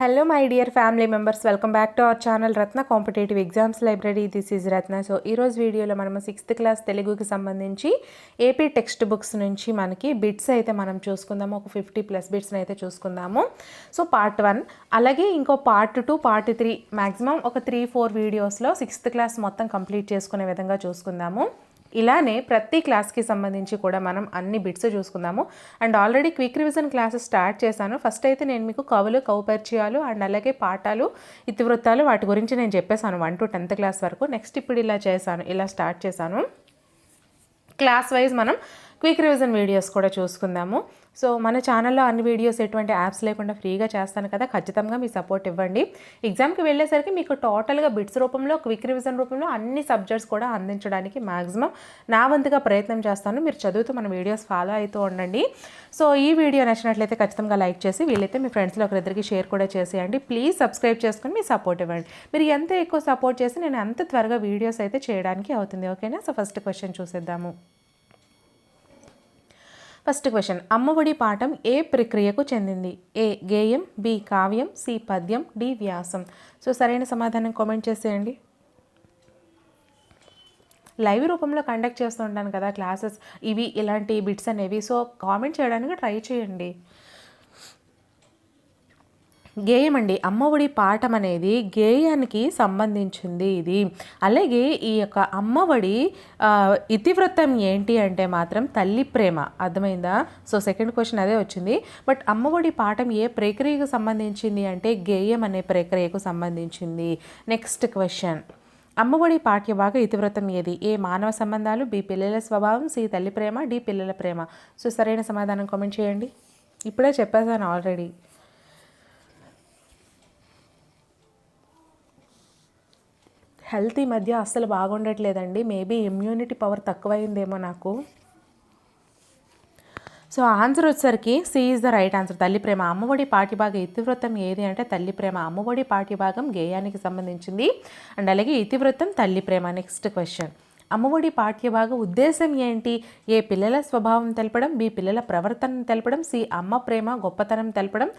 Hello my dear family members welcome back to our channel Ratna competitive exams library this is Ratna so ఈరోజు వీడియోలో మనము sixth class తెలుగుకి సంబంధించి AP text books నుంచి మనకి bits అయితే మనం చూసుకుందాము. ఒక ఫిఫ్టీ ప్లస్ బిట్స్ని అయితే చూసుకుందాము. సో పార్ట్ వన్ అలాగే ఇంకో part two part three maximum ఒక త్రీ ఫోర్ వీడియోస్లో సిక్స్త్ క్లాస్ మొత్తం కంప్లీట్ చేసుకునే విధంగా చూసుకుందాము. ఇలానే ప్రతి క్లాస్కి సంబంధించి కూడా మనం అన్ని బిట్స్ చూసుకుందాము. And already quick revision classes start చేశాను. ఫస్ట్ అయితే నేను మీకు కవులు కౌపరిచయాలు అండ్ అలాగే పాఠాలు ఇతివృత్తాలు వాటి గురించి నేను చెప్పేశాను వన్ టు టెన్త్ క్లాస్ వరకు. నెక్స్ట్ ఇప్పుడు ఇలా చేశాను ఇలా స్టార్ట్ చేశాను. క్లాస్ వైజ్ మనం క్విక్ రివిజన్ వీడియోస్ కూడా చూసుకుందాము. సో మన ఛానల్లో అన్ని వీడియోస్ ఎటువంటి యాప్స్ లేకుండా ఫ్రీగా చేస్తాను కదా ఖచ్చితంగా మీ సపోర్ట్ ఇవ్వండి. ఎగ్జామ్కి వెళ్ళేసరికి మీకు టోటల్గా బిట్స్ రూపంలో క్విక్ రివిజన్ రూపంలో అన్ని సబ్జెక్ట్స్ కూడా అందించడానికి మ్యాక్సిమం నా వంతుగా ప్రయత్నం చేస్తాను. మీరు చదువుతూ మన వీడియోస్ ఫాలో అవుతూ ఉండండి. సో ఈ వీడియో నచ్చినట్లయితే ఖచ్చితంగా లైక్ చేసి వీలైతే మీ ఫ్రెండ్స్లో ఒకరిద్దరికి షేర్ కూడా చేసేయండి. ప్లీజ్ సబ్స్క్రైబ్ చేసుకుని మీ సపోర్ట్ ఇవ్వండి. మీరు ఎంత ఎక్కువ సపోర్ట్ చేసి నేను అంత త్వరగా వీడియోస్ అయితే చేయడానికి అవుతుంది. ఓకేనా సో ఫస్ట్ క్వశ్చన్ చూసేద్దాము. First question. అమ్మఒడి పాఠం ఏ ప్రక్రియకు చెందింది? ఏ గేయం బి కావ్యం సి పద్యం డి వ్యాసం. సో సరైన సమాధానం కామెంట్ చేసేయండి. లైవ్ రూపంలో కండక్ట్ చేస్తూ ఉంటాను కదా క్లాసెస్. ఇవి ఇలాంటి బిట్స్ అనేవి. సో కామెంట్ చేయడానికి ట్రై చేయండి. గేయం అండి అమ్మఒడి పాఠం అనేది గేయానికి సంబంధించింది ఇది. అలాగే ఈ యొక్క అమ్మఒడి ఇతివృత్తం ఏంటి అంటే మాత్రం తల్లి ప్రేమ. అర్థమైందా? సో సెకండ్ క్వశ్చన్ అదే వచ్చింది. బట్ అమ్మఒడి పాఠం ఏ ప్రక్రియకు సంబంధించింది అంటే గేయం అనే ప్రక్రియకు సంబంధించింది. నెక్స్ట్ క్వశ్చన్ అమ్మఒడి పాఠ్యభాగ ఇతివృత్తం ఏది? ఏ మానవ సంబంధాలు బి పిల్లల స్వభావం సి తల్లి ప్రేమ డి పిల్లల ప్రేమ. సో సరైన సమాధానం కామెంట్ చేయండి. ఇప్పుడే చెప్పేసాను ఆల్రెడీ. హెల్త్ ఈ మధ్య అస్సలు బాగుండట్లేదండి. మేబీ ఇమ్యూనిటీ పవర్ తక్కువైందేమో నాకు. సో ఆన్సర్ వచ్చేసరికి C is the right answer తల్లి ప్రేమ. అమ్మఒడి పాఠ్యభాగం ఇతివృత్తం ఏది అంటే తల్లి ప్రేమ. అమ్మఒడి పాఠ్యభాగం గేయానికి సంబంధించింది. అండ్ అలాగే ఇతివృత్తం తల్లి ప్రేమ. నెక్స్ట్ క్వశ్చన్ అమ్మఒడి పాఠ్యభాగ ఉద్దేశం ఏంటి? ఏ పిల్లల స్వభావం తెలపడం బి పిల్లల ప్రవర్తన తెలపడం సి అమ్మ ప్రేమ గొప్పతనం తెలపడం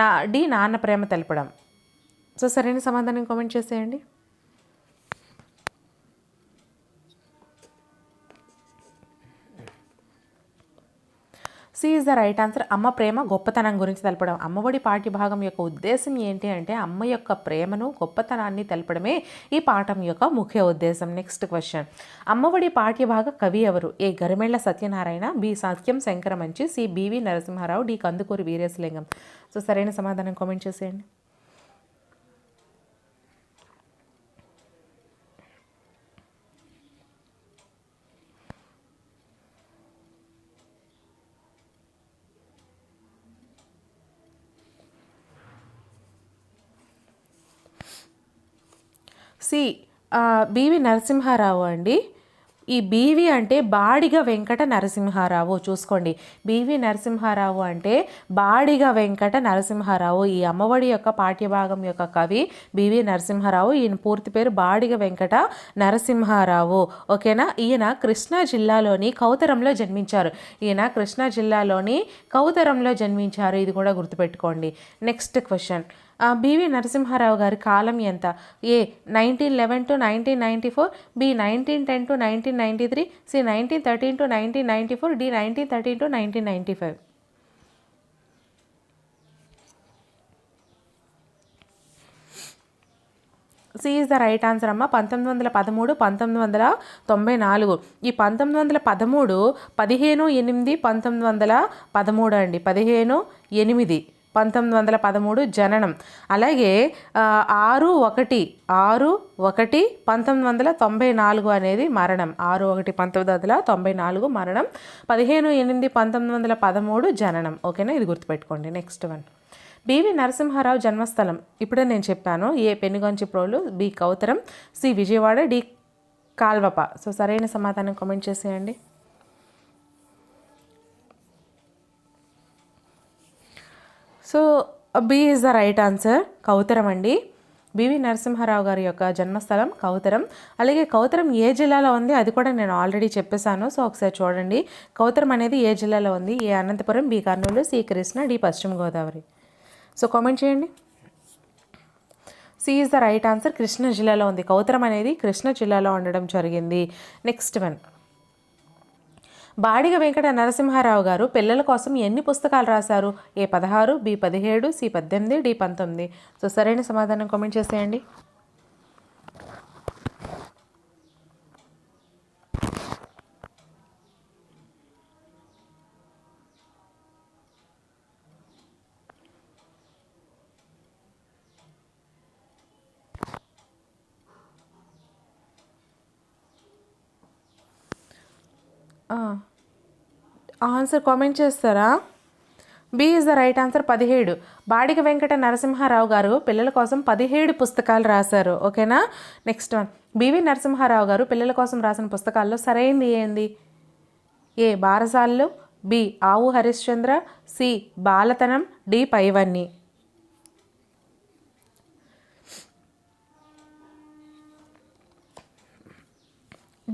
నా డి నాన్న ప్రేమ తెలపడం. సో సరైన సమాధానం కామెంట్ చేసేయండి. C is the right answer. అమ్మ ప్రేమ గొప్పతనం గురించి తెలపడం. అమ్మఒడి పాఠ్యభాగం యొక్క ఉద్దేశం ఏంటి అంటే అమ్మ యొక్క ప్రేమను గొప్పతనాన్ని తెలపడమే ఈ పాఠం యొక్క ముఖ్య ఉద్దేశం. నెక్స్ట్ క్వశ్చన్ అమ్మఒడి పాఠ్యభాగ కవి ఎవరు? A. Garimella Satyanarayana B. Satyam Sankaramanchi C. B V Narasimharao D. Kandukuri Veeresalingam. So సరైన సమాధానం కామెంట్ చేసేయండి. సి బీవి బివి నరసింహారావు అండి. ఈ బీవి అంటే బాడిగ వెంకట నరసింహారావు చూసుకోండి. బీవి నరసింహారావు అంటే బాడిగ వెంకట నరసింహారావు. ఈ అమ్మఒడి యొక్క పాఠ్యభాగం యొక్క కవి బీవి నరసింహారావు. ఈయన పూర్తి పేరు బాడిగ వెంకట నరసింహారావు. ఓకేనా? ఈయన కృష్ణా జిల్లాలోని కౌతరంలో జన్మించారు. ఈయన కృష్ణా జిల్లాలోని కౌతరంలో జన్మించారు. ఇది కూడా గుర్తుపెట్టుకోండి. Next question. బివి నరసింహారావు గారి కాలం ఎంత? A nineteen eleven to nineteen ninety four B nineteen ten to nineteen ninety three C nineteen thirteen to nineteen ninety four D nineteen thirteen to nineteen ninety five. C is the right answer అమ్మ. పంతొమ్మిది వందల పదమూడు పంతొమ్మిది వందల తొంభై నాలుగు. ఈ పంతొమ్మిది వందల పదమూడు పదిహేను ఎనిమిది పంతొమ్మిది వందల పదమూడు అండి. పదిహేను ఎనిమిది. పంతొమ్మిది వందల పదమూడు జననం. అలాగే ఆరు ఒకటి ఆరు ఒకటి పంతొమ్మిది వందల తొంభై నాలుగు అనేది మరణం. ఆరు ఒకటి పంతొమ్మిది వందల తొంభై నాలుగు మరణం. పదిహేను ఎనిమిది పంతొమ్మిది వందల పదమూడు జననం. ఓకేనా? ఇది గుర్తుపెట్టుకోండి. Next one. బివి నరసింహారావు జన్మస్థలం. ఇప్పుడే నేను చెప్పాను A Penuganchi Prolu B Kautaram C Vijayawada D Kalvapa. So సరైన సమాధానం కామెంట్ చేసేయండి. So B is the right answer. Kautaram అండి. బివి నరసింహారావు గారి యొక్క జన్మస్థలం కౌతరం. అలాగే కౌతరం ఏ జిల్లాలో ఉంది? అది కూడా నేను ఆల్రెడీ చెప్పేశాను. సో ఒకసారి చూడండి. కౌతరం అనేది ఏ జిల్లాలో ఉంది? A Anantapuram B Kurnool C Krishna D Paschima Godavari. So comment చేయండి. C is the right answer. Krishna జిల్లాలో ఉంది. కౌతరం అనేది కృష్ణా జిల్లాలో ఉండడం జరిగింది. Next one. బాడిగ వెంకట నరసింహారావు గారు పిల్లల కోసం ఎన్ని పుస్తకాలు రాశారు? ఏ పదహారు బి పదిహేడు సి పద్దెనిమిది డి పంతొమ్మిది. సో సరైన సమాధానం కామెంట్ చేసేయండి. ఆన్సర్ కామెంట్ చేస్తారా? B is the right answer పదిహేడు. బాడిక వెంకట నరసింహారావు గారు పిల్లల కోసం పదిహేడు పుస్తకాలు రాశారు. ఓకేనా? Next one. బివి నరసింహారావు గారు పిల్లల కోసం రాసిన పుస్తకాల్లో సరైనది ఏంది? ఏ బారసాళ్ళు బి ఆవు హరిశ్చంద్ర సి బాలతనం డి పైవన్నీ.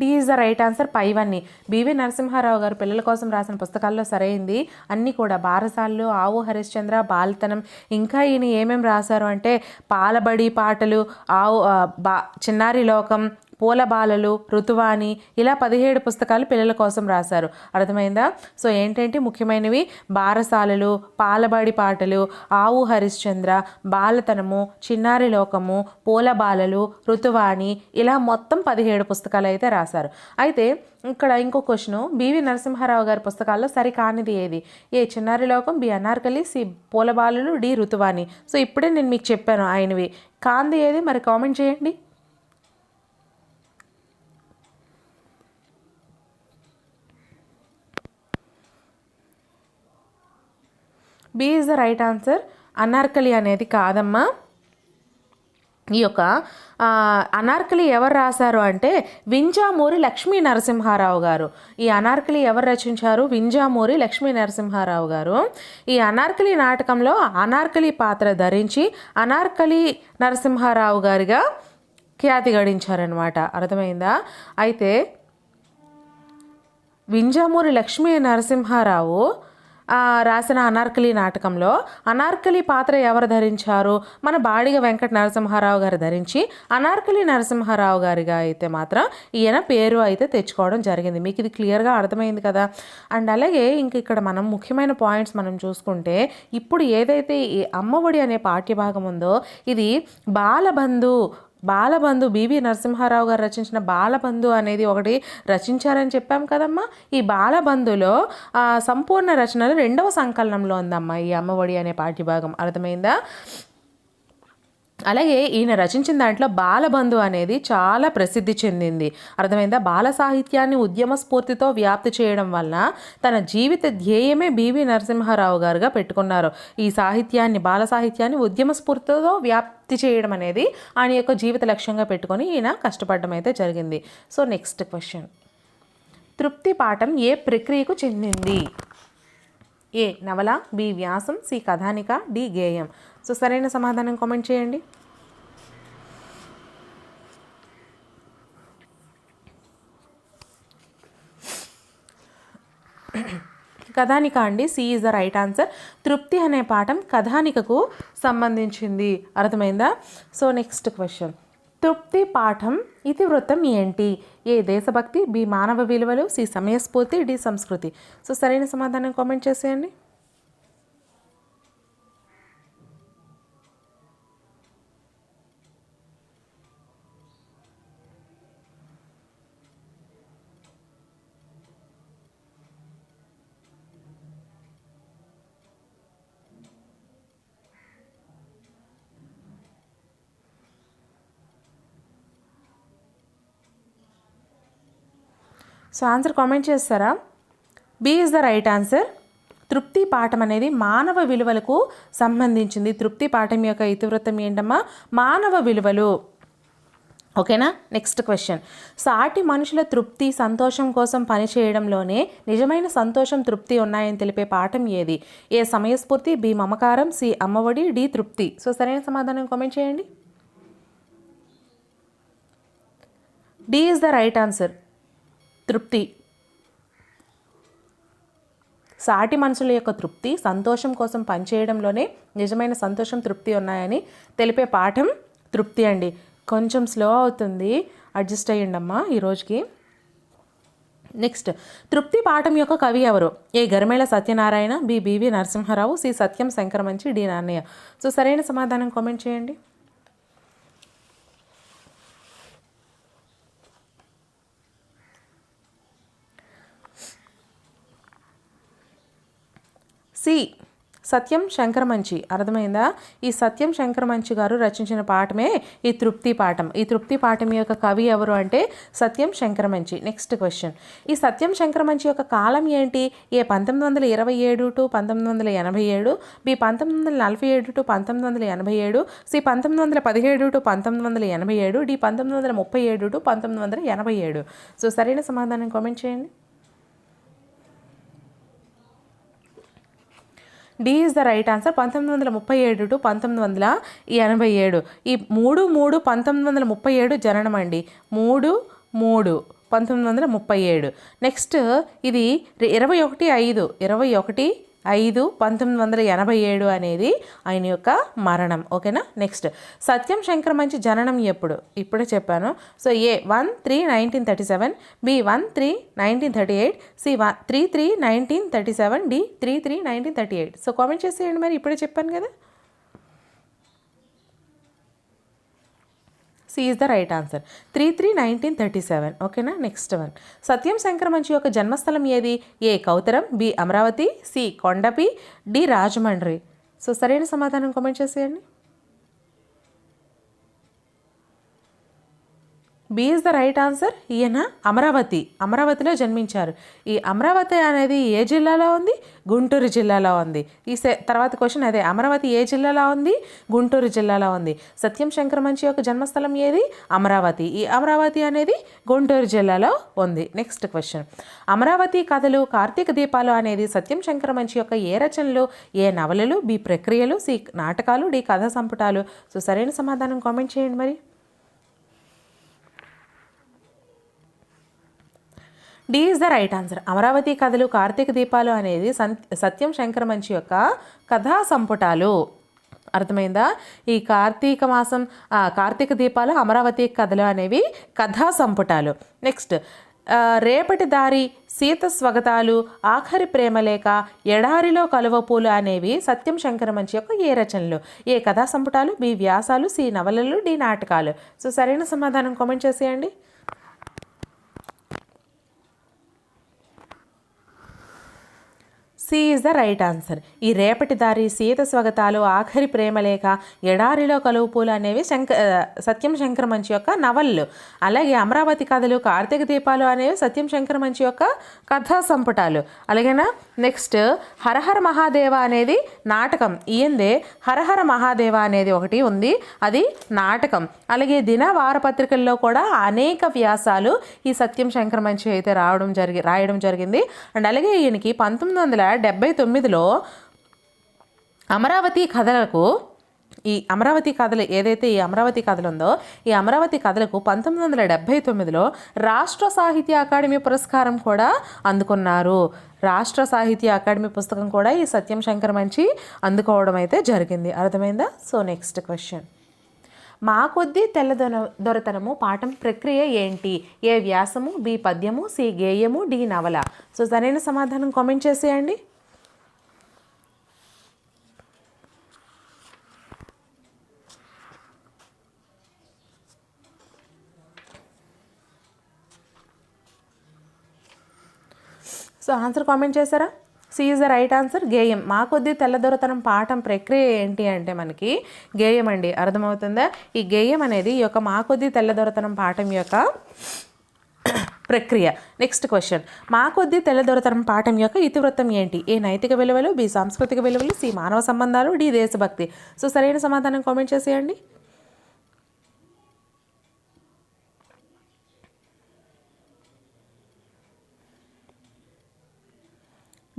D is the right answer పైవన్నీ. బివి నరసింహారావు గారు పిల్లల కోసం రాసిన పుస్తకాల్లో సరైంది. అన్నీ కూడా బారసాళ్ళు ఆవు హరిశ్చంద్ర బాలతనం. ఇంకా ఈయన ఏమేమి రాశారు అంటే పాలబడి పాటలు ఆవు బా చిన్నారి లోకం పూలబాలలు ఋతువాణి ఇలా పదిహేడు పుస్తకాలు పిల్లల కోసం రాశారు. అర్థమైందా? సో ఏంటంటే ముఖ్యమైనవి? బారసాలలు పాలబడి పాటలు ఆవు హరిశ్చంద్ర బాలతనము చిన్నారి లోకము పూలబాలలు ఋతువాణి ఇలా మొత్తం పదిహేడు పుస్తకాలు అయితే రాశారు. అయితే ఇక్కడ ఇంకో క్వశ్చన్ బివి నరసింహారావు గారి పుస్తకాల్లో సరికానిది ఏది? ఏ చిన్నారి లోకం బి అనార్కలి సి పూలబాలలు డి ఋతువాణి. సో ఇప్పుడే నేను మీకు చెప్పాను ఆయనవి. కాంది ఏది? మరి కామెంట్ చేయండి. B is the right answer. Anarkali అనేది కాదమ్మా. ఈ యొక్క అనార్కలి ఎవరు రాశారు అంటే వింజామూరి లక్ష్మీ నరసింహారావు గారు. ఈ అనార్కలి ఎవరు రచించారు? వింజామూరి లక్ష్మీ నరసింహారావు గారు. ఈ అనార్కలి నాటకంలో అనార్కలి పాత్ర ధరించి అనార్కలి నరసింహారావు గారిగా ఖ్యాతి గడించారనమాట అర్థమైందా? అయితే వింజామూరి లక్ష్మీ నరసింహారావు రాసిన అనార్కలి నాటకంలో అనార్కలి పాత్ర ఎవరు ధరించారు? మన బాడిగ వెంకట నరసింహారావు గారు ధరించి అనార్కలి నరసింహారావు గారిగా అయితే మాత్రం ఈయన పేరు అయితే తెచ్చుకోవడం జరిగింది. మీకు ఇది క్లియర్గా అర్థమైంది కదా? అండ్ అలాగే ఇంక ఇక్కడ మనం ముఖ్యమైన పాయింట్స్ మనం చూసుకుంటే ఇప్పుడు ఏదైతే ఈ అమ్మఒడి అనే పాఠ్యభాగం ఉందో ఇది బాలబంధు బాలబంధు బివి నరసింహారావు గారు రచించిన బాలబంధు అనేది ఒకటి రచించారని చెప్పాం కదమ్మా. ఈ బాలబంధులో సంపూర్ణ రచనలు రెండవ సంకలనంలో ఉందమ్మా ఈ అమ్మఒడి అనే పాఠ్యభాగం. అర్థమైందా? అలాగే ఈయన రచించిన దాంట్లో బాలబంధు అనేది చాలా ప్రసిద్ధి చెందింది. అర్థమైందా? బాల సాహిత్యాన్ని ఉద్యమ స్ఫూర్తితో వ్యాప్తి చేయడం వలన తన జీవిత ధ్యేయమే బివి నరసింహారావు గారుగా పెట్టుకున్నారు. ఈ సాహిత్యాన్ని బాల సాహిత్యాన్ని ఉద్యమ స్ఫూర్తితో వ్యాప్తి చేయడం అనేది ఆయన యొక్క జీవిత లక్ష్యంగా పెట్టుకొని ఈయన కష్టపడడం అయితే జరిగింది. సో నెక్స్ట్ క్వశ్చన్ తృప్తి పాఠం ఏ ప్రక్రియకు చెందింది? ఏ నవల బి వ్యాసం సి కథానిక డి గేయం. సో సరైన సమాధానం కామెంట్ చేయండి. కథానిక అండి C is the right answer. తృప్తి అనే పాఠం కథానికకు సంబంధించింది. అర్థమైందా? So next question. తృప్తి పాఠం ఇతివృత్తం ఏంటి? ఏ దేశభక్తి బి మానవ విలువలు సి సమయస్ఫూర్తి డి సంస్కృతి. సో సరైన సమాధానం కామెంట్ చేసేయండి. సో ఆన్సర్ కామెంట్ చేస్తారా? B is the right answer. తృప్తి పాఠం అనేది మానవ విలువలకు సంబంధించింది. తృప్తి పాఠం యొక్క ఇతివృత్తం ఏంటమ్మా? మానవ విలువలు. ఓకేనా? Next question. సాటి మనుషుల తృప్తి సంతోషం కోసం పనిచేయడంలోనే నిజమైన సంతోషం తృప్తి ఉన్నాయని తెలిపే పాఠం ఏది? ఏ సమయస్ఫూర్తి బి మమకారం సి అమ్మఒడి డి తృప్తి. సో సరైన సమాధానం కామెంట్ చేయండి. D is the right answer. తృప్తి. సాటి మనుషుల యొక్క తృప్తి సంతోషం కోసం పనిచేయడంలోనే నిజమైన సంతోషం తృప్తి ఉన్నాయని తెలిపే పాఠం తృప్తి అండి. కొంచెం స్లో అవుతుంది. అడ్జస్ట్ అయ్యండమ్మా ఈరోజుకి నెక్స్ట్ తృప్తి పాఠం యొక్క కవి ఎవరు? A Garimella Satyanarayana B B V Narasimharao C Satyam Sankaramanchi D Nannaya. So సరైన సమాధానం కామెంట్ చేయండి. సి. సత్యం శంకరమంచి అర్థమైందా? ఈ సత్యం శంకరమంచి గారు రచించిన పాఠమే ఈ తృప్తి పాఠం. ఈ తృప్తి పాఠం యొక్క కవి ఎవరు అంటే సత్యం శంకరమంచి నెక్స్ట్ క్వశ్చన్ ఈ సత్యం శంకరమంచి యొక్క కాలం ఏంటి? ఏ పంతొమ్మిది వందల ఇరవై ఏడు టు పంతొమ్మిది వందల ఎనభై ఏడు బి పంతొమ్మిది వందల నలభై ఏడు టు పంతొమ్మిది వందల ఎనభై ఏడు సి పంతొమ్మిది వందల పదిహేడు టు పంతొమ్మిది వందల ఎనభై ఏడు డి పంతొమ్మిది వందల ముప్పై ఏడు టు పంతొమ్మిది వందల ఎనభై ఏడు. సో సరైన సమాధానం కామెంట్ చేయండి. D is the right answer పంతొమ్మిది వందల ముప్పై ఏడు టు పంతొమ్మిది వందల ఎనభై ఏడు. ఈ మూడు మూడు పంతొమ్మిది వందల ముప్పై ఏడు జననం అండి మూడు మూడు పంతొమ్మిది వందల ముప్పై ఏడు. నెక్స్ట్ ఇది ఇరవై ఒకటి ఐదు. ఇరవై ఒకటి ఐదు పంతొమ్మిది వందల ఎనభై ఏడు అనేది ఆయన యొక్క మరణం. ఓకేనా? నెక్స్ట్ సత్యం శంకర్ మంచి జననం ఎప్పుడు? ఇప్పుడే చెప్పాను. So A one three nineteen thirty seven B one three nineteen thirty eight C one three three nineteen thirty seven D three three nineteen thirty eight. So comment చేసేయండి మరి. ఇప్పుడే చెప్పాను కదా. C is the right answer. Three three nineteen thirty seven. ఓకేనా? Next one. సత్యం Sankaramanchi యొక్క జన్మస్థలం ఏది? A Koutharam B Amaravati C Kondapi D Rajahmundry. So సరైన సమాధానం కామెంట్ చేసేయండి. B is the right answer ఈయన అమరావతి అమరావతిలో జన్మించారు. ఈ అమరావతి అనేది ఏ జిల్లాలో ఉంది? గుంటూరు జిల్లాలో ఉంది. ఈ తర్వాత క్వశ్చన్ అదే. అమరావతి ఏ జిల్లాలో ఉంది? గుంటూరు జిల్లాలో ఉంది. సత్యం శంకర్ మంచి యొక్క జన్మస్థలం ఏది? అమరావతి ఈ అమరావతి అనేది గుంటూరు జిల్లాలో ఉంది. నెక్స్ట్ క్వశ్చన్ అమరావతి కథలు కార్తీక దీపాలు అనేది సత్యం శంకర్ మంచి యొక్క ఏ రచనలు ఏ నవలలు బి ప్రక్రియలు సి నాటకాలు డి కథా సంపుటాలు. సో సరైన సమాధానం కామెంట్ చేయండి మరి. D is the right answer Amaravati Kathalu Karthika దీపాలు అనేది సత్యం శంకర మంచి యొక్క కథా సంపుటాలు. అర్థమైందా? ఈ కార్తీక మాసం కార్తీక దీపాలు అమరావతి కథలు అనేవి కథా సంపుటాలు. నెక్స్ట్ రేపటి దారి సీత స్వగతాలు ఆఖరి ప్రేమలేఖ ఎడారిలో కలువపూలు అనేవి సత్యం శంకర మంచి యొక్క ఏ రచనలు. ఏ కథా సంపుటాలు? బి వ్యాసాలు సి నవలలు డి నాటకాలు. సో సరైన సమాధానం కామెంట్ చేసేయండి. C is the right answer. ఈ రేపటి దారి సీత స్వగతాలు ఆఖరి ప్రేమలేఖ ఎడారిలో కలువు పూలు అనేవి శంక సత్యం శంకర్ మంచి యొక్క నవళ్ళు అలాగే అమరావతి కథలు కార్తీక దీపాలు అనేవి సత్యం శంకర్ మంచి యొక్క కథా సంపుటాలు. అలాగేనా? నెక్స్ట్ హరహర మహాదేవ అనేది నాటకం. ఈయందే హరహర మహాదేవ అనేది ఒకటి ఉంది. అది నాటకం. అలాగే దిన వారపత్రికల్లో కూడా అనేక వ్యాసాలు ఈ సత్యం శంకర్ మంచి అయితే రావడం జరిగి రాయడం జరిగింది. అండ్ అలాగే ఈయనకి పంతొమ్మిది వందల డెబ్బై తొమ్మిదిలో అమరావతి కథలకు ఈ అమరావతి కథలు ఏదైతే ఈ అమరావతి కథలు ఉందో ఈ అమరావతి కథలకు పంతొమ్మిది వందల డెబ్బై తొమ్మిదిలో రాష్ట్ర సాహిత్య అకాడమీ పురస్కారం కూడా అందుకున్నారు. రాష్ట్ర సాహిత్య అకాడమీ పుస్తకం కూడా ఈ సత్యం శంకర్ మంచి అందుకోవడం అయితే జరిగింది. అర్థమైందా? So next question. మా కొద్దీ తెల్లదొన దొరతనము పాఠం ప్రక్రియ ఏంటి? ఏ వ్యాసము బి పద్యము సి గేయము డి నవల. సో సరైన సమాధానం కామెంట్ చేసేయండి. సో ఆన్సర్ కామెంట్ చేశారా? C is the right answer గేయం. మా కొద్ది తెల్లదొరతనం పాఠం ప్రక్రియ ఏంటి అంటే మనకి గేయం అండి. అర్థమవుతుందా? ఈ గేయం అనేది ఈ యొక్క మా కొద్ది తెల్లదొరతనం పాఠం యొక్క ప్రక్రియ. Next question. మా కొద్ది తెల్లదొరతనం పాఠం యొక్క ఇతివృత్తం ఏంటి? ఏ నైతిక విలువలు బి సాంస్కృతిక విలువలు సి మానవ సంబంధాలు డి దేశభక్తి. సో సరైన సమాధానం కామెంట్ చేసేయండి.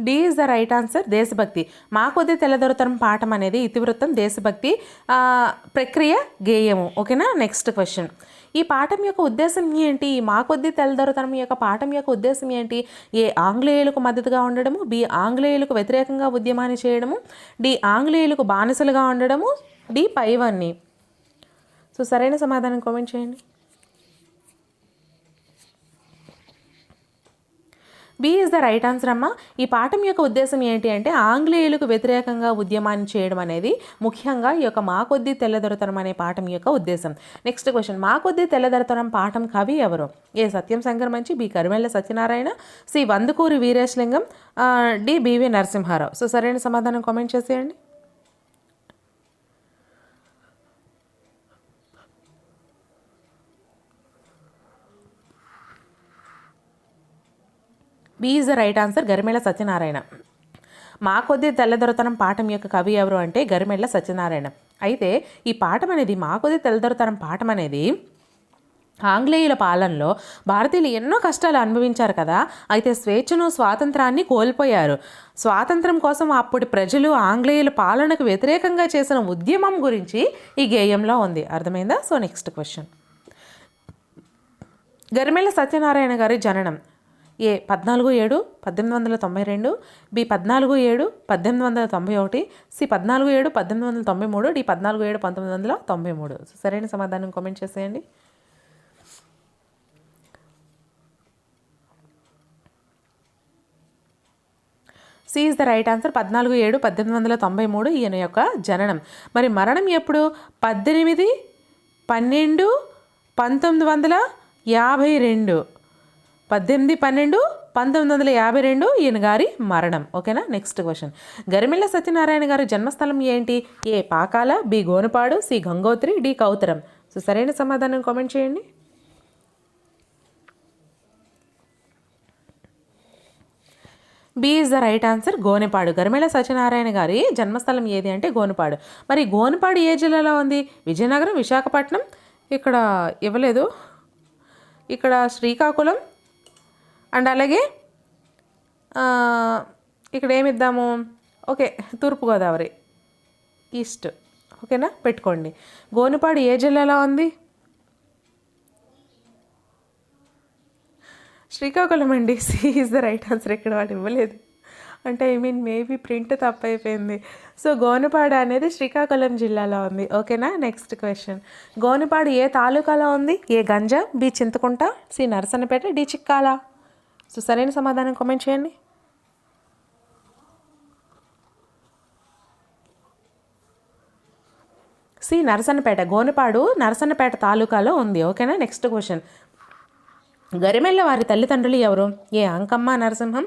D is the right answer దేశభక్తి. మా కొద్ది తెల్లదొరతనం పాఠం అనేది ఇతివృత్తం దేశభక్తి ప్రక్రియ గేయము. ఓకేనా? నెక్స్ట్ క్వశ్చన్ ఈ పాఠం యొక్క ఉద్దేశం ఏంటి? మా కొద్ది తెల్లదొరతనం యొక్క పాఠం యొక్క ఉద్దేశం ఏంటి? ఏ ఆంగ్లేయులకు మద్దతుగా ఉండడము? బి ఆంగ్లేయులకు వ్యతిరేకంగా ఉద్యమాన్ని చేయడము? డి ఆంగ్లేయులకు బానిసలుగా ఉండడము? డి పైవన్నీ. సో సరైన సమాధానం కామెంట్ చేయండి. B is the right answer అమ్మ. ఈ పాఠం యొక్క ఉద్దేశం ఏంటి అంటే ఆంగ్లేయులకు వ్యతిరేకంగా ఉద్యమాన్ని చేయడం అనేది ముఖ్యంగా ఈ యొక్క మా కొద్ది తెల్లదొరతనం అనే పాఠం యొక్క ఉద్దేశం. నెక్స్ట్ క్వశ్చన్ మా కొద్ది తెల్లదొరతనం పాఠం కవి ఎవరు? A Satyam Sankaramanchi B Karimella Satyanarayana C Vandukuri Veeresalingam D B V Narasimharao. So సరైన సమాధానం కామెంట్ చేసేయండి. B is the right answer Garimella Satyanarayana. మా కొద్ది తెల్లదొరతనం పాఠం యొక్క కవి ఎవరు అంటే గరిమెళ్ళ సత్యనారాయణ. అయితే ఈ పాఠం అనేది మా కొద్ది తెల్లదొరతనం పాఠం అనేది ఆంగ్లేయుల పాలనలో భారతీయులు ఎన్నో కష్టాలు అనుభవించారు కదా అయితే స్వేచ్ఛను స్వాతంత్రాన్ని కోల్పోయారు. స్వాతంత్రం కోసం అప్పటి ప్రజలు ఆంగ్లేయుల పాలనకు వ్యతిరేకంగా చేసిన ఉద్యమం గురించి ఈ గేయంలో ఉంది. అర్థమైందా? So next question Garimella Satyanarayana గారి జననం. ఏ పద్నాలుగు ఏడు పద్దెనిమిది వందల తొంభై రెండు బి పద్నాలుగు ఏడు పద్దెనిమిది వందల తొంభై ఒకటి సి పద్నాలుగు ఏడు పద్దెనిమిది వందల తొంభై మూడు డి పద్నాలుగు ఏడు పంతొమ్మిది వందల తొంభై మూడు. సరైన సమాధానం కామెంట్ చేసేయండి. C is the right answer. పద్నాలుగు ఏడు పద్దెనిమిది వందల తొంభై మూడు ఈయన యొక్క జననం. మరి మరణం ఎప్పుడు? పద్దెనిమిది పన్నెండు పంతొమ్మిది వందల యాభై రెండు. పద్దెనిమిది పన్నెండు పంతొమ్మిది వందల యాభై రెండు ఈయన గారి మరణం. ఓకేనా? నెక్స్ట్ క్వశ్చన్ గరిమెళ్ళ సత్యనారాయణ గారి జన్మస్థలం ఏంటి? A Pakala B Gonupadu C Gangotri D Koutharam. So సరైన సమాధానం కామెంట్ చేయండి. B is the right answer Gonepadu. Garimella Satyanarayana గారి జన్మస్థలం ఏది అంటే గోనెపాడు. మరి గోనెపాడు ఏ జిల్లాలో ఉంది? విజయనగరం విశాఖపట్నం. ఇక్కడ ఇవ్వలేదు. ఇక్కడ శ్రీకాకుళం అండ్ అలాగే ఇక్కడ ఏమిద్దాము? ఓకే తూర్పుగోదావరి ఈస్ట్. ఓకేనా? పెట్టుకోండి. గోనిపాడు ఏ జిల్లాలో ఉంది? శ్రీకాకుళం అండి. C is the right answer ఇక్కడ వాడు ఇవ్వలేదు. అంటే ఐ మీన్ మేబీ ప్రింట్ తప్పైపోయింది. సో గోనుపాడు అనేది శ్రీకాకుళం జిల్లాలో ఉంది. ఓకేనా? నెక్స్ట్ క్వశ్చన్ గోనుపాడు ఏ తాలూకాలో ఉంది? A Ganja B Chinthakunta C Narasannapeta D Chikkala. So సరైన సమాధానం కామెంట్ చేయండి. సి నరసన్నపేట గోనపాడు నరసన్నపేట తాలూకాలో ఉంది. ఓకేనా? నెక్స్ట్ క్వశ్చన్ గరిమెళ్ళ వారి తల్లిదండ్రులు ఎవరు? A Ankamma Narasimham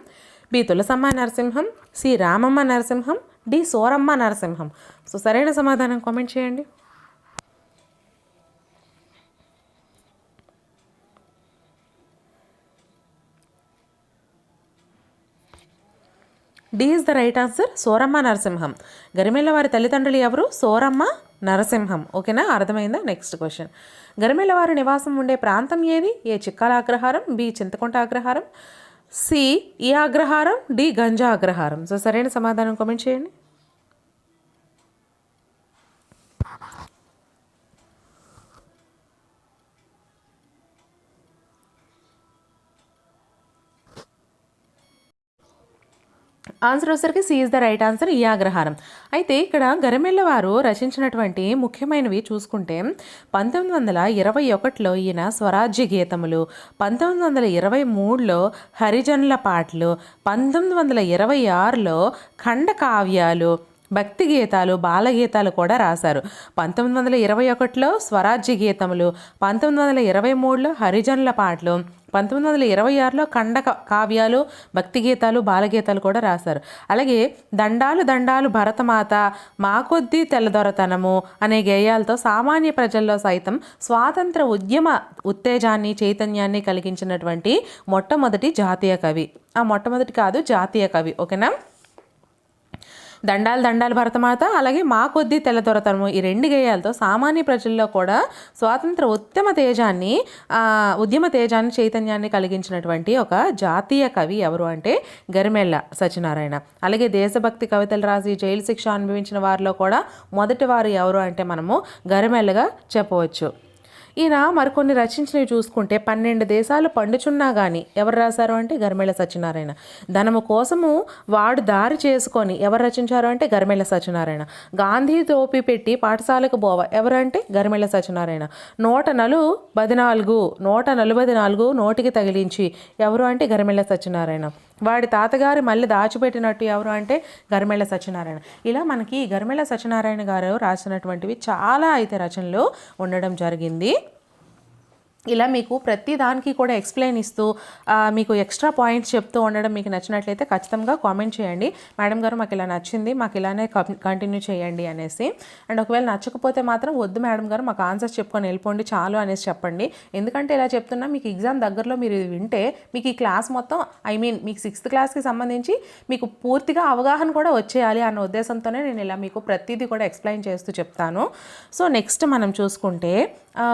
B Tulasamma Narasimham C Ramamma Narasimham D Soramma Narasimham. So సరైన సమాధానం కామెంట్ చేయండి. D is the right answer Soramma Narasimham. Garimella వారి తల్లిదండ్రులు ఎవరు? సోరమ్మ నరసింహం. ఓకేనా? అర్థమైందా? Next question. గరిమెళ్ళ వారి నివాసం ఉండే ప్రాంతం ఏది? A Chikkala Agraharam B Chinthakunta Agraharam C ఈ అగ్రహారం డి గంజా అగ్రహారం సో సరైన సమాధానం కామెంట్ చేయండి. ఆన్సర్ వచ్చేసరికి C is the right answer ఈ అగ్రహారం అయితే ఇక్కడ గరమెల్ల వారు రచించినటువంటి ముఖ్యమైనవి చూసుకుంటే పంతొమ్మిది వందల ఇరవై ఒకటిలో ఈయన స్వరాజ్య గీతములు పంతొమ్మిది వందల ఇరవై మూడులో హరిజనుల పాటలు పంతొమ్మిది వందల ఇరవై ఆరులో ఖండ కావ్యాలు భక్తి గీతాలు బాలగీతాలు కూడా రాశారు. పంతొమ్మిది వందల ఇరవై ఒకటిలో స్వరాజ్య గీతములు పంతొమ్మిది వందల ఇరవై మూడులో హరిజనుల పాటలు పంతొమ్మిది వందల ఇరవై ఆరులో ఖండక కావ్యాలు భక్తి గీతాలు బాలగీతాలు కూడా రాశారు. అలాగే దండాలు దండాలు భరతమాత మా కొద్దీ తెల్లదొరతనము అనే గేయాలతో సామాన్య ప్రజల్లో సైతం స్వాతంత్ర ఉద్యమ ఉత్తేజాన్ని చైతన్యాన్ని కలిగించినటువంటి మొట్టమొదటి జాతీయ కవి. ఆ మొట్టమొదటి కాదు జాతీయ కవి ఓకేనా? దండాలు దండాలు భరతమాత అలాగే మా కొద్ది తెల్లదొరతనము ఈ రెండు గేయాలతో సామాన్య ప్రజల్లో కూడా స్వాతంత్ర ఉద్యమ తేజాన్ని ఉద్యమ తేజాన్ని చైతన్యాన్ని కలిగించినటువంటి ఒక జాతీయ కవి ఎవరు అంటే గరిమెళ్ళ సత్యనారాయణ. అలాగే దేశభక్తి కవితలు రాసి జైలు శిక్ష అనుభవించిన వారిలో కూడా మొదటి వారు ఎవరు అంటే మనము గరిమెల్లగా చెప్పవచ్చు. ఈయన మరికొన్ని రచించినవి చూసుకుంటే పన్నెండు దేశాలు పండుచున్నా కానీ ఎవరు రాశారు అంటే గరిమెళ్ళ సత్యనారాయణ. ధనము కోసము వాడు దారి చేసుకొని ఎవరు రచించారు అంటే గరిమెళ్ళ సత్యనారాయణ. గాంధీ తోపి పెట్టి పాఠశాలకు పోవ ఎవరంటే గరిమెళ్ళ సత్యనారాయణ. నూట నలు బదినాలుగు నూట నలభై నాలుగు నోటికి తగిలించి ఎవరు అంటే గరిమెళ్ళ సత్యనారాయణ. వాడి తాతగారు మళ్ళీ దాచిపెట్టినట్టు ఎవరు అంటే గరిమెళ్ళ సత్యనారాయణ. ఇలా మనకి గరిమెళ్ళ సత్యనారాయణ గారు రాసినటువంటివి చాలా అయితే రచనలు ఉండడం జరిగింది. ఇలా మీకు ప్రతి దానికి కూడా ఎక్స్ప్లెయిన్ ఇస్తూ మీకు ఎక్స్ట్రా పాయింట్స్ చెప్తూ ఉండడం మీకు నచ్చినట్లయితే ఖచ్చితంగా కామెంట్ చేయండి. మేడం గారు మాకు ఇలా నచ్చింది మాకు ఇలానే కంటిన్యూ చేయండి అనేసి. అండ్ ఒకవేళ నచ్చకపోతే మాత్రం వద్దు మేడం గారు మాకు ఆన్సర్స్ చెప్పుకొని వెళ్ళిపోండి చాలు అనేసి చెప్పండి. ఎందుకంటే ఇలా చెప్తున్నా మీకు ఎగ్జామ్ దగ్గరలో మీరు ఇది వింటే మీకు ఈ క్లాస్ మొత్తం ఐ మీన్ మీకు సిక్స్త్ క్లాస్కి సంబంధించి మీకు పూర్తిగా అవగాహన కూడా వచ్చేయాలి అన్న ఉద్దేశంతోనే నేను ఇలా మీకు ప్రతిదీ కూడా ఎక్స్ప్లెయిన్ చేస్తూ చెప్తాను. సో నెక్స్ట్ మనం చూసుకుంటే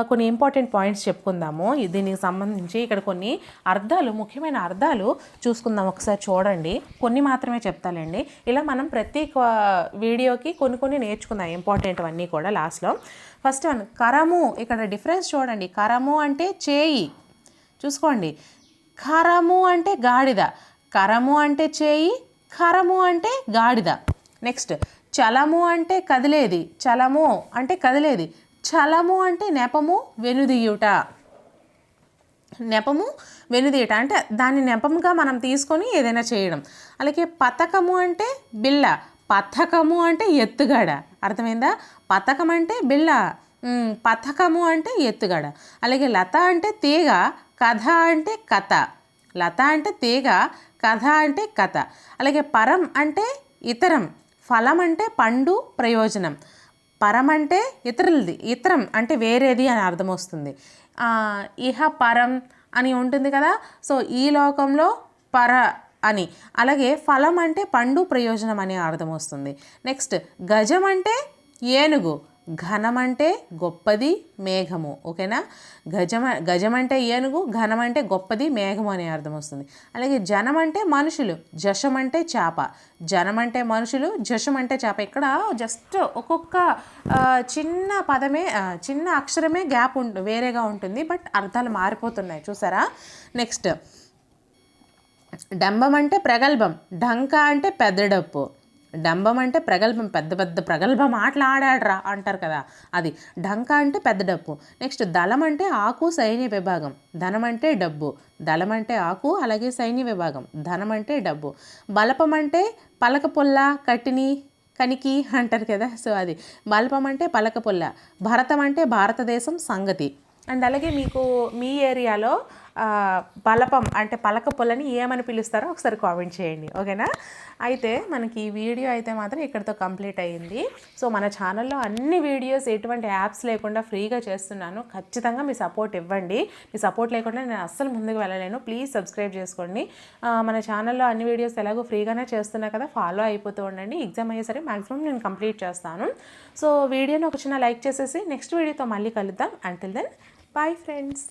కొన్ని ఇంపార్టెంట్ పాయింట్స్ చెప్పుకుందాం. ఈ- దీనికి సంబంధించి ఇక్కడ కొన్ని అర్థాలు ముఖ్యమైన అర్థాలు చూసుకుందాం ఒకసారి చూడండి. కొన్ని మాత్రమే చెప్తాలండి. ఇలా మనం ప్రతి వీడియోకి కొన్ని కొన్ని నేర్చుకుందాం ఇంపార్టెంట్ అన్నీ కూడా లాస్ట్లో. ఫస్ట్ వన్ కరము. ఇక్కడ డిఫరెన్స్ చూడండి. కరము అంటే చేయి. చూసుకోండి. కరము అంటే గాడిద. కరము అంటే చేయి. కరము అంటే గాడిద. నెక్స్ట్ చలము అంటే కదిలేది. చలము అంటే కదిలేది. చలము అంటే నెపము వెనుదీయుట. నెపము వెనుదీయట అంటే దాన్ని నెపంగా మనం తీసుకొని ఏదైనా చేయడం. అలాగే పథకము అంటే బిళ్ళ పథకము అంటే ఎత్తుగడ. అర్థమైందా? పథకం అంటే బిళ్ళ పథకము అంటే ఎత్తుగడ. అలాగే లత అంటే తీగ కథ అంటే కథ. లత అంటే తీగ కథ అంటే కథ. అలాగే పరం అంటే ఇతరం ఫలం అంటే పండు ప్రయోజనం. పరం అంటే ఇతరులది ఇతరం అంటే వేరేది అని అర్థం వస్తుంది. ఇహ పరం అని ఉంటుంది కదా. సో ఈ లోకంలో పర అని. అలాగే ఫలం అంటే పండు ప్రయోజనం అనే అర్థం వస్తుంది. నెక్స్ట్ గజం అంటే ఏనుగు. ఘనమంటే గొప్పది మేఘము ఓకేనా? గజమ గజం అంటే ఏనుగు ఘనమంటే గొప్పది మేఘము అనే అర్థం వస్తుంది. అలాగే జనం అంటే మనుషులు జషం అంటే చేప. జనం అంటే మనుషులు జషం అంటే చేప. ఇక్కడ జస్ట్ ఒక్కొక్క చిన్న పదమే చిన్న అక్షరమే గ్యాప్ ఉంటు వేరేగా ఉంటుంది బట్ అర్థాలు మారిపోతున్నాయి. చూసారా? నెక్స్ట్. డంబం అంటే ప్రగల్భం డంక అంటే పెద్ద డప్పు డంబం అంటే ప్రగల్భం పెద్ద పెద్ద ప్రగల్భ మాట్లాడాడ్రా అంటారు కదా. అది డంక అంటే పెద్ద డప్పు నెక్స్ట్ దళం అంటే ఆకు సైన్య విభాగం. ధనం అంటే డబ్బు. దళం అంటే ఆకు అలాగే సైన్య విభాగం. ధనం అంటే డబ్బు. బలపం అంటే పలక పొల్ల కట్టిని కనికి అంటారు కదా. సో అది బలపం అంటే పలక పొల్ల భరతం అంటే భారతదేశం సంగతి. అండ్ అలాగే మీకు మీ ఏరియాలో బలపం అంటే పలక పొలని ఏమని పిలుస్తారో ఒకసారి కామెంట్ చేయండి. ఓకేనా? అయితే మనకి ఈ వీడియో అయితే మాత్రం ఇక్కడితో కంప్లీట్ అయ్యింది. సో మన ఛానల్లో అన్ని వీడియోస్ ఎటువంటి యాప్స్ లేకుండా ఫ్రీగా చేస్తున్నాను. ఖచ్చితంగా మీ సపోర్ట్ ఇవ్వండి. మీ సపోర్ట్ లేకుండా నేను అస్సలు ముందుకు వెళ్ళలేను. ప్లీజ్ సబ్స్క్రైబ్ చేసుకోండి. మన ఛానల్లో అన్ని వీడియోస్ ఎలాగో ఫ్రీగానే చేస్తున్నా కదా ఫాలో అయిపోతూ ఉండండి. ఎగ్జామ్ అయ్యేసరికి మ్యాక్సిమం నేను కంప్లీట్ చేస్తాను. సో వీడియోని ఒక చిన్న లైక్ చేసేసి నెక్స్ట్ వీడియోతో మళ్ళీ కలుద్దాం. Until then bye friends